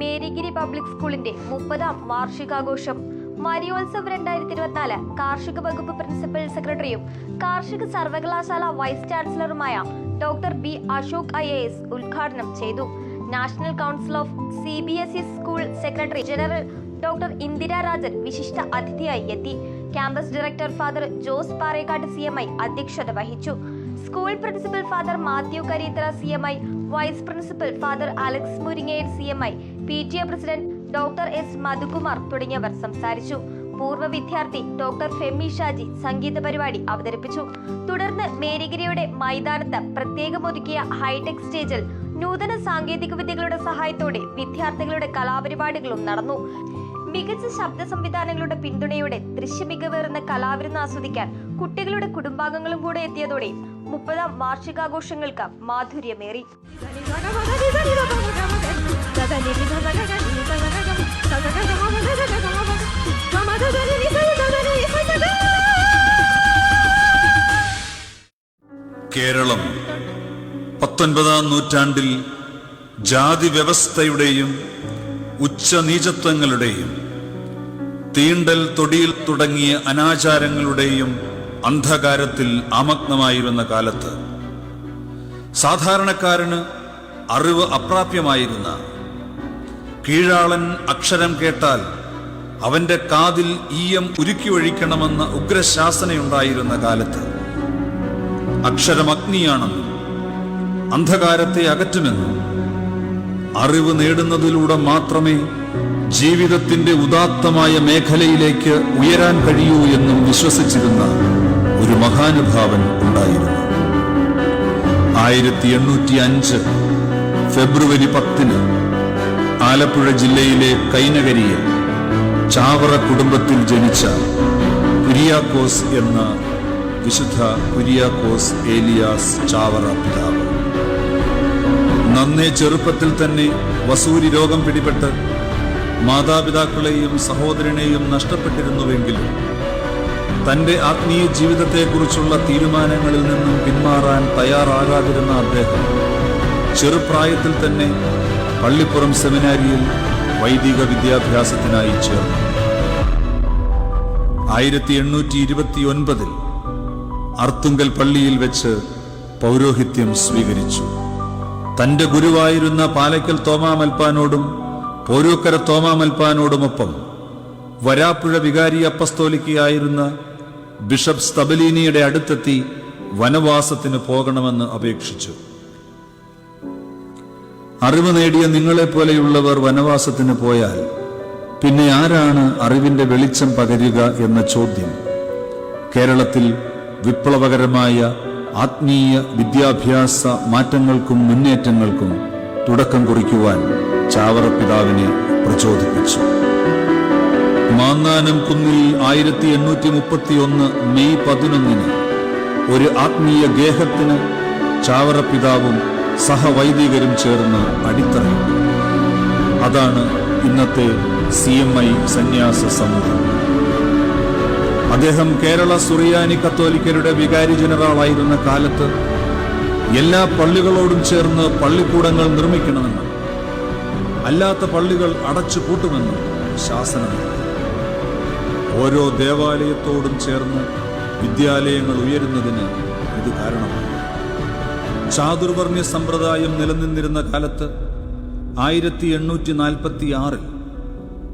Marygiri public സ്കൂളിന്റെ മുപ്പതാം വാർഷികാഘോഷം. മരിയോത്സവ് രണ്ടായിരത്തി ഇരുപത്തിനാല് കാർഷിക വകുപ്പ് പ്രിൻസിപ്പൽ സെക്രട്ടറിയും കാർഷിക സർവകലാശാല vice ചാൻസലറുമായ doctor B Ashok I A S ഉദ്ഘാടനം ചെയ്തു. National council of C B S E school secretary general doctor Indira Rajan വിശിഷ്ട അതിഥിയായി എത്തി. Campus director father Jose Parekkad C M I അധ്യക്ഷത വഹിച്ചു. School principal father Mathew Kareethara C M I vice principal father Alex Muringer C M I P T A president doctor S Madhukumar തുടങ്ങിയവർ സംസാരിച്ചു. പൂർവ വിദ്യാർത്ഥി doctor Femi Shaji സംഗീത പരിപാടി അവതരിപ്പിച്ചു. തുടർന്ന് മേരിഗിരിയുടെ മൈതാനത്ത് പ്രത്യേകം ഒതുക്കിയ ഹൈടെക് സ്റ്റേജിൽ നൂതന സാങ്കേതിക വിദ്യകളുടെ സഹായത്തോടെ വിദ്യാർത്ഥികളുടെ കലാപരിപാടികളും നടന്നു. മികച്ച ശബ്ദ സംവിധാനങ്ങളുടെ പിന്തുണയോടെ ദൃശ്യമികവേറുന്ന കലാവിരുന്ന് ആസ്വദിക്കാൻ കുട്ടികളുടെ കുടുംബാംഗങ്ങളും കൂടെ എത്തിയതോടെ മുപ്പതാം വാർഷികാഘോഷങ്ങൾക്ക് മാധുര്യമേറി. കേരളം പത്തൊൻപതാം നൂറ്റാണ്ടിൽ ജാതി വ്യവസ്ഥയുടെയും ഉച്ചനീചത്വങ്ങളുടെയും തീണ്ടൽ തൊടിയിൽ തുടങ്ങിയ അനാചാരങ്ങളുടെയും അന്ധകാരത്തിൽ ആമഗ്നമായിരുന്ന കാലത്ത് സാധാരണക്കാരന് അറിവ് അപ്രാപ്യമായിരുന്ന കീഴാളൻ അക്ഷരം കേട്ടാൽ അവന്റെ കാതിൽ ഈയം ഉരുക്കി ഒഴിക്കണമെന്ന ഉഗ്രശാസനയുണ്ടായിരുന്ന കാലത്ത് അക്ഷരം അഗ്നിയാണെന്നും അന്ധകാരത്തെ അകറ്റുമെന്നും അറിവ് നേടുന്നതിലൂടെ മാത്രമേ ജീവിതത്തിന്റെ ഉദാത്തമായ മേഖലയിലേക്ക് ഉയരാൻ കഴിയൂ എന്നും വിശ്വസിച്ചിരുന്ന ഒരു മഹാനുഭാവൻ ഉണ്ടായിരുന്നു. ആയിരത്തി എണ്ണൂറ്റി അഞ്ച് ഫെബ്രുവരി പത്തിന് ആലപ്പുഴ ജില്ലയിലെ കൈനകരിയിൽ ചാവറ കുടുംബത്തിൽ ജനിച്ച കുര്യാക്കോസ് എന്ന വിശുദ്ധ കുര്യാക്കോസ് ഏലിയാസ് ചാവറ പിതാവ്. നന്നേ ചെറുപ്പത്തിൽ തന്നെ വസൂരി രോഗം പിടിപെട്ട് മാതാപിതാക്കളെയും സഹോദരനെയും നഷ്ടപ്പെട്ടിരുന്നുവെങ്കിലും തന്റെ ആത്മീയ ജീവിതത്തെക്കുറിച്ചുള്ള തീരുമാനങ്ങളിൽ നിന്നും പിന്മാറാൻ തയ്യാറാകാതിരുന്ന അദ്ദേഹം ചെറുപ്രായത്തിൽ തന്നെ പള്ളിപ്പുറം സെമിനാരിയിൽ വൈദിക വിദ്യാഭ്യാസത്തിനായി ചേർന്നു. ആയിരത്തി എണ്ണൂറ്റി ഇരുപത്തി ഒൻപതിൽ അർത്തുങ്കൽ പള്ളിയിൽ വെച്ച് പൗരോഹിത്യം സ്വീകരിച്ചു. തന്റെ ഗുരുവായിരുന്ന പാലക്കൽ തോമാമൽപ്പാനോടും പോരൂക്കര തോമാമൽപ്പാനോടുമൊപ്പം വരാപ്പുഴ വികാരി അപ്പസ്തോലിക്കയായിരുന്ന ബിഷപ്പ് സ്തബലീനിയുടെ അടുത്തെത്തി വനവാസത്തിന് പോകണമെന്ന് അപേക്ഷിച്ചു. അറിവ് നേടിയ നിങ്ങളെപ്പോലെയുള്ളവർ വനവാസത്തിന് പോയാൽ പിന്നെ ആരാണ് അറിവിന്റെ വെളിച്ചം പകരുക എന്ന ചോദ്യം. കേരളത്തിൽ വിപ്ലവകരമായ ആത്മീയ വിദ്യാഭ്യാസ മാറ്റങ്ങൾക്കും മുന്നേറ്റങ്ങൾക്കും തുടക്കം കുറിക്കുവാൻ ചാവറ പിതാവിനെ പ്രചോദിപ്പിച്ചു. മാന്നാനം കുന്നിൽ ആയിരത്തി എണ്ണൂറ്റി മുപ്പത്തി ഒന്ന് മെയ് പതിനൊന്നിന് ഒരു ആത്മീയ ഗേഹത്തിന് ചാവറ പിതാവും സഹവൈദികരും ചേർന്ന് അടിത്തറയിട്ടു അതാണ് ഇന്നത്തെ സി എം ഐ സന്യാസ സമൂഹം അദ്ദേഹം കേരള സുറിയാനി കത്തോലിക്കരുടെ വികാരി ജനറാളായിരുന്ന കാലത്ത് എല്ലാ പള്ളികളോടും ചേർന്ന് പള്ളിക്കൂടങ്ങൾ നിർമ്മിക്കണമെന്നും അല്ലാത്ത പള്ളികൾ അടച്ചു പൂട്ടുമെന്നും ശാസനം നൽകി. ഓരോ ദേവാലയത്തോടും ചേർന്ന് വിദ്യാലയങ്ങൾ ഉയരുന്നതിന് ഇത് കാരണമാണ്. ചാതുർവർണ്യ സമ്പ്രദായം നിലനിന്നിരുന്ന കാലത്ത് ആയിരത്തി എണ്ണൂറ്റി നാൽപ്പത്തി ആറിൽ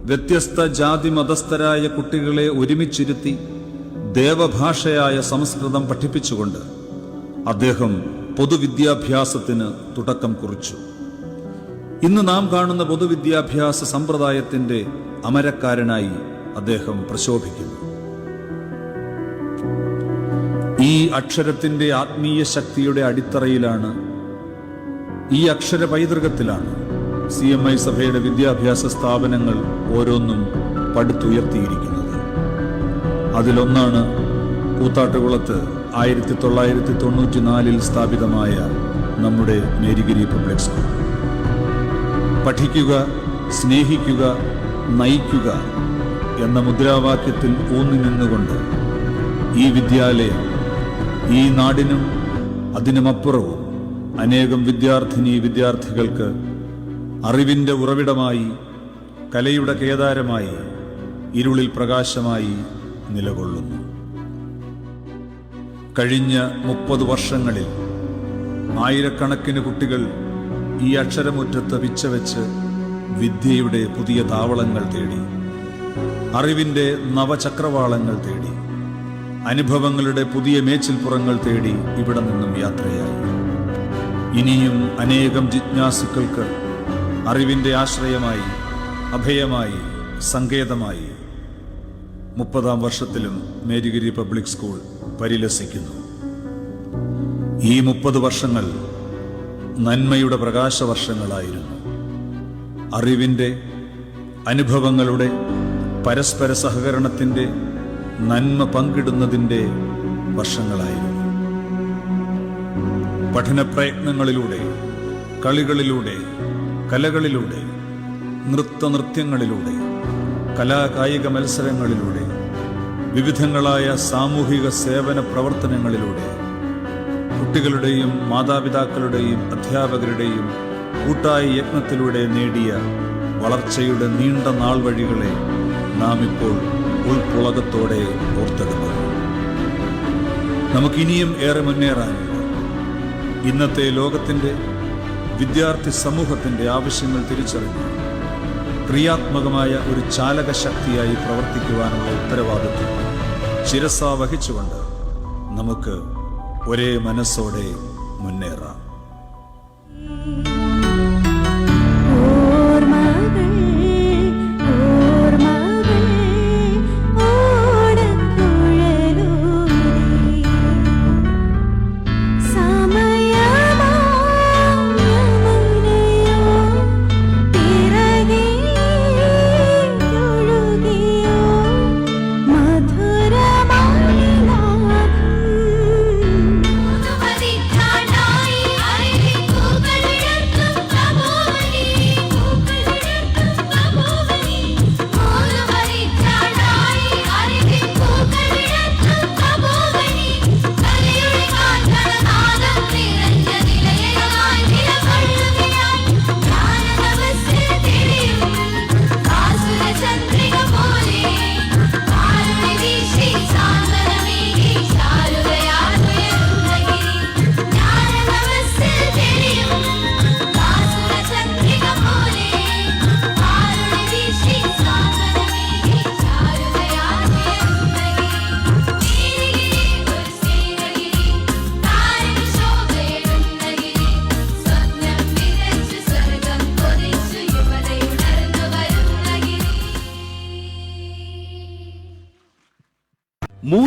വ്യത്യസ്ത ജാതി മതസ്ഥരായ കുട്ടികളെ ഒരുമിച്ചിരുത്തി ദേവഭാഷയായ സംസ്കൃതം പഠിപ്പിച്ചുകൊണ്ട് അദ്ദേഹം പൊതുവിദ്യാഭ്യാസത്തിന് തുടക്കം കുറിച്ചു. ഇന്ന് നാം കാണുന്ന പൊതുവിദ്യാഭ്യാസ സമ്പ്രദായത്തിന്റെ അമരക്കാരനായി അദ്ദേഹം പ്രശോഭിക്കുന്നു. ഈ അക്ഷരത്തിന്റെ ആത്മീയ ശക്തിയുടെ അടിത്തറയിലാണ് ഈ അക്ഷര പൈതൃകത്തിലാണ് സി എം ഐ സഭയുടെ വിദ്യാഭ്യാസ സ്ഥാപനങ്ങൾ ഓരോന്നും പടുത്തുയർത്തിയിരിക്കുന്നത്. അതിലൊന്നാണ് കൂത്താട്ടുകുളത്ത് ആയിരത്തി തൊള്ളായിരത്തി തൊണ്ണൂറ്റി നാലിൽ സ്ഥാപിതമായ നമ്മുടെ മേരിഗിരി പബ്ലിക് സ്കൂൾ. പഠിക്കുക സ്നേഹിക്കുക നയിക്കുക എന്ന മുദ്രാവാക്യത്തിൽ ഊന്നി നിന്നുകൊണ്ട് ഈ വിദ്യാലയം ഈ നാടിനും അതിനുമപ്പുറവും അനേകം വിദ്യാർത്ഥിനി വിദ്യാർത്ഥികൾക്ക് അറിവിന്റെ ഉറവിടമായി കലയുടെ കേദാരമായി ഇരുളിൽ പ്രകാശമായി നിലകൊള്ളുന്നു. കഴിഞ്ഞ മുപ്പത് വർഷങ്ങളിൽ ആയിരക്കണക്കിന് കുട്ടികൾ ഈ അക്ഷരമുറ്റത്ത് വിച്ചവെച്ച് വിദ്യയുടെ പുതിയ താവളങ്ങൾ തേടി. അറിവിന്റെ നവചക്രവാളങ്ങൾ തേടി അനുഭവങ്ങളുടെ പുതിയ മേച്ചിൽപ്പുറങ്ങൾ തേടി ഇവിടെ നിന്നും യാത്രയായി. ഇനിയും അനേകം ജിജ്ഞാസുക്കൾക്ക് അറിവിന്റെ ആശ്രയമായി അഭയമായി സങ്കേതമായി മുപ്പതാം വർഷത്തിലും മേരിഗിരി പബ്ലിക് സ്കൂൾ പരിലസിക്കുന്നു. ഈ മുപ്പത് വർഷങ്ങൾ നന്മയുടെ പ്രകാശവർഷങ്ങളായിരുന്നു. അറിവിന്റെ അനുഭവങ്ങളുടെ പരസ്പര സഹകരണത്തിന്റെ നന്മ പങ്കിടുന്നതിന്റെ വർഷങ്ങളായിരുന്നു പഠനപ്രയത്നങ്ങളിലൂടെ കളികളിലൂടെ കലകളിലൂടെ നൃത്തനൃത്യങ്ങളിലൂടെ കലാകായിക മത്സരങ്ങളിലൂടെ വിവിധങ്ങളായ സാമൂഹിക സേവന പ്രവർത്തനങ്ങളിലൂടെ കുട്ടികളുടെയും മാതാപിതാക്കളുടെയും അധ്യാപകരുടെയും കൂട്ടായ യത്നത്തിലൂടെ നേടിയ വളർച്ചയുടെ നീണ്ട നാൾ വഴികളെ നാം ഇപ്പോൾ ഉൾപ്പുളകത്തോടെ ഓർത്തെടുക്കുന്നു. നമുക്കിനിയും ഏറെ മുന്നേറാനുണ്ട്. ഇന്നത്തെ ലോകത്തിന്റെ വിദ്യാർത്ഥി സമൂഹത്തിന്റെ ആവശ്യങ്ങൾ തിരിച്ചറിഞ്ഞ് ക്രിയാത്മകമായ ഒരു ചാലക ശക്തിയായി പ്രവർത്തിക്കുവാനുള്ള ഉത്തരവാദിത്വം ശിരസ വഹിച്ചുകൊണ്ട് നമുക്ക് ഒരേ മനസ്സോടെ മുന്നേറാം.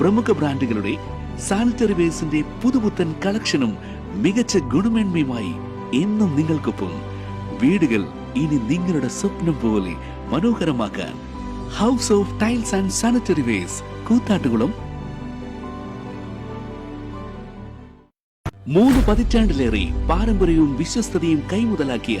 പ്രമുഖ ബ്രാൻഡുകളുടെ സാനിറ്ററി വേസിന്റെ പുതുപുത്തൻ കളക്ഷനും മികച്ച ഗുണമേന്മയുമായി എന്നും നിങ്ങൾക്കൊപ്പം. വീടുകൾ ഇനി നിങ്ങളുടെ സ്വപ്നം പോലെ മനോഹരമാക്കാൻ house of tiles and sanitary wares Koothattukulam. മൂന്ന് പതിറ്റാണ്ടിലേറെ പാരമ്പര്യവും വിശ്വസ്തതയും കൈമുതലാക്കിയ